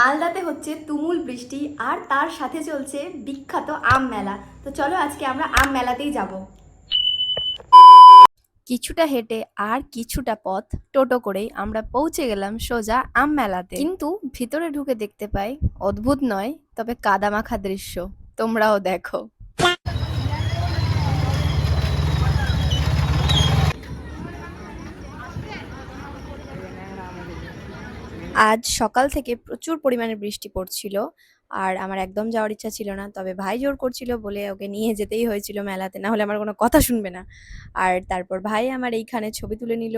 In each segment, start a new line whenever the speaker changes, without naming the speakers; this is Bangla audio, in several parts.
মালদাতে হচ্ছে তুমুল বৃষ্টি আর তার সাথে চলছে বিখ্যাত আম মেলা। তো চলো আজকে আমরা আম মেলাতেই যাব। কিছুটা হেঁটে আর কিছুটা পথ টোটো করেই আমরা পৌঁছে গেলাম সোজা আম মেলাতে। কিন্তু ভিতরে ঢুকে দেখতে পাই অদ্ভুত নয়, তবে কাদামাখা দৃশ্য। তোমরাও দেখো। আজ সকাল থেকে প্রচুর পরিমাণে বৃষ্টি পড়ছিল। আর আমার একদম যাওয়ার ইচ্ছা ছিল না। তবে ভাই জোর করছিল বলে ওকে নিয়ে যেতেই হয়েছিল মেলাতে, না হলে আমার কোনো কথা শুনবে না। আর তারপর ভাই আমার এইখানে ছবি তুলে নিল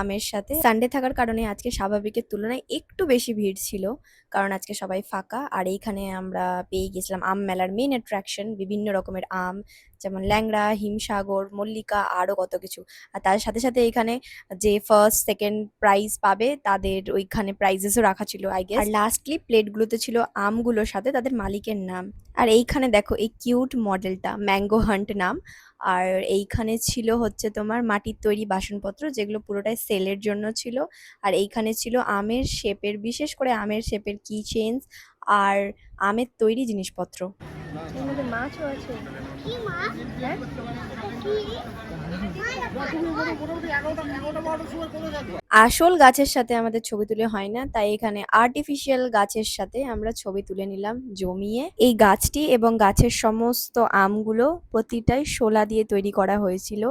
আমের সাথে। সানডে থাকার কারণে আজকে স্বাভাবিকের তুলনায় একটু বেশি ভিড় ছিল, কারণ আজকে সবাই ফাঁকা। আর এইখানে আমরা পেয়ে গেছিলাম আম মেলার মেন অ্যাট্রাকশন বিভিন্ন রকমের আম, যেমন ল্যাংড়া, হিমসাগর, মল্লিকা, আরও কত কিছু। আর তার সাথে সাথে এখানে যে ফার্স্ট সেকেন্ড প্রাইজ পাবে, তাদের ওইখানে প্রাইজেসও রাখা ছিল আই গেস আর লাস্টলি প্লেটগুলোতে ছিল আমগুলোর সাথে তাদের মালিকের নাম। আর এইখানে দেখো এই কিউট মডেলটা ম্যাঙ্গো হান্ট নাম। আর এইখানে ছিল হচ্ছে তোমার মাটির তৈরি বাসনপত্র যেগুলো পুরোটাই সেলের জন্য ছিল। আর এইখানে ছিল আমের শেপের বিশেষ করে আমের শেপের কি চেঞ্জ আর আমের তৈরি জিনিসপত্র। মাছও আছে।
মাছ?
আসল গাছের সাথে আমাদের ছবি তুলে হয় না, তাই এখানে আর্টিফিশিয়াল গাছের সাথে আমরা ছবি তুলে নিলাম, জমিয়ে। এই গাছটি এবং গাছের সমস্ত আমগুলো প্রতিটাই শোলা দিয়ে তৈরি করা হয়েছিল।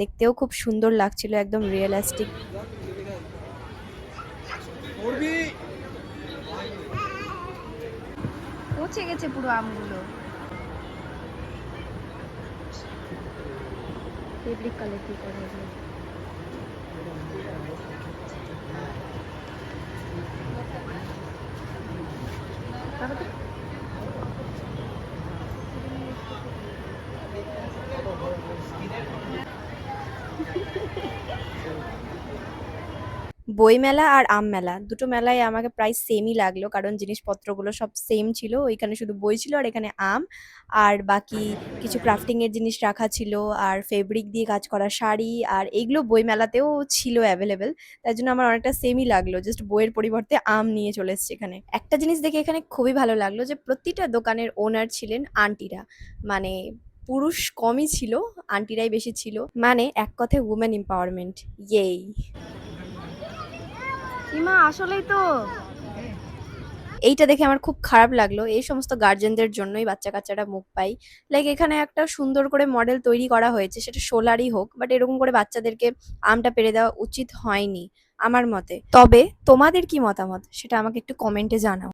দেখতেও খুব সুন্দর লাগছিল, একদম রিয়েলিস্টিক পচে গেছে পুরো আমগুলো। ফেব্রিক কালার কি করে বই মেলা আর আম মেলা। দুটো মেলায় আমাকে প্রায় সেমই লাগল, কারণ জিনিসপত্রগুলো সব সেম ছিল। ওইখানে শুধু বই ছিল আর এখানে আম। আর বাকি কিছু ক্রাফটিং এর জিনিস রাখা ছিল, আর ফেব্রিক দিয়ে কাজ করা শাড়ি, আর এইগুলো বই মেলাতেও ছিল অ্যাভেলেবেল তাই জন্য আমার অনেকটা সেমই লাগল জাস্ট বইয়ের পরিবর্তে আম নিয়ে চলে এসছে এখানে। একটা জিনিস দেখে এখানে খুবই ভালো লাগল যে, প্রতিটা দোকানের ওনার ছিলেন আন্টিরা মানে পুরুষ কমই ছিল আন্টিরাই বেশি ছিল। মানে এক কথায় উমেন এম্পাওয়ারমেন্ট ইয়েই ইমা আসলেই তো। এইটা দেখে আমার খুব খারাপ লাগল। এই সমস্ত গার্জেনদের জন্যই বাচ্চা কাচ্চারা মুখ পাই লাইক এখানে একটা সুন্দর করে মডেল তৈরি করা হয়েছে, সেটা সোলারই হোক বাট এরকম করে বাচ্চাদেরকে আমটা পেরে দেওয়া উচিত হয়নি, আমার মতে। তবে তোমাদের কি মতামত? সেটা আমাকে একটু কমেন্টে জানাও।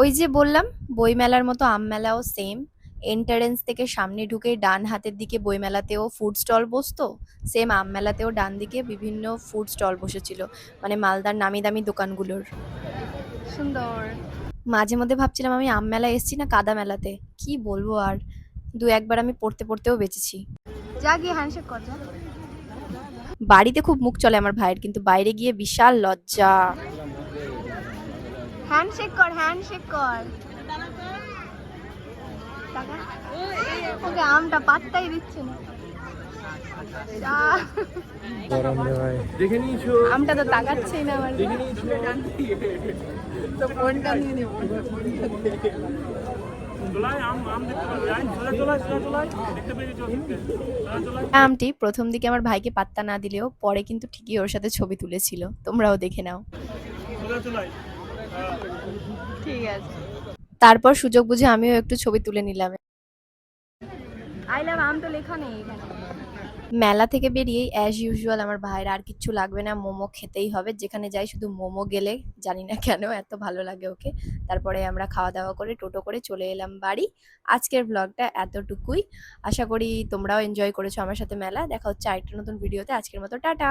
ওই যে বললাম, বইমেলার মতো আম মেলাও সেম এন্টারেন্স থেকে সামনে ঢুকে ডান হাতের দিকে বইমেলাতেও ফুড স্টল বসতো সেম আম মেলাতেও ডান দিকে বিভিন্ন ফুড স্টল বসেছিল মানে মালদার নামি দামি দোকানগুলোর। সুন্দর। মাঝে মধ্যে ভাবছিলাম আমি আম মেলায় এসেছি না কাদা মেলাতে কি বলব আর? দু একবার আমি পড়তে পড়তেও বেঁচেছি। যা গিয়ে হ্যান্ডশেক কর বাড়িতে খুব মুখ চলে আমার ভাইয়ের কিন্তু বাইরে গিয়ে বিশাল লজ্জা। হ্যান্ডশেক কর হ্যান্ডশেক কর। টাকা ওকে আমটা পাত্তাই দিচ্ছে না। আমটা তো তাকাচ্ছেই না আমার। তো ফোনটা নিয়ে নেব। আমটি প্রথম দিকে আমার ভাইকে পাত্তা না দিলেও পরে কিন্তু ঠিকই ওর সাথে ছবি তুলেছিল। তোমরাও দেখে নাও। ঠিক আছে। তারপর সুযোগ বুঝে আমিও একটু ছবি তুলে নিলাম। আই লাভ আম তো লেখা নেই মেলা থেকে বেরিয়েই অ্যাজ ইউজুয়াল আমার ভাইয়ের আর কিচ্ছু লাগবে না মোমো খেতেই হবে। যেখানে যাই শুধু মোমো গেলে জানি না কেন এত ভালো লাগে ওকে। তারপরে আমরা খাওয়া দাওয়া করে টোটো করে চলে এলাম বাড়ি। আজকের ব্লগটা এতটুকুই। আশা করি তোমরাও এনজয় করেছ আমার সাথে মেলা। দেখা হচ্ছে আরেকটা নতুন ভিডিওতে আজকের মতো টাটা.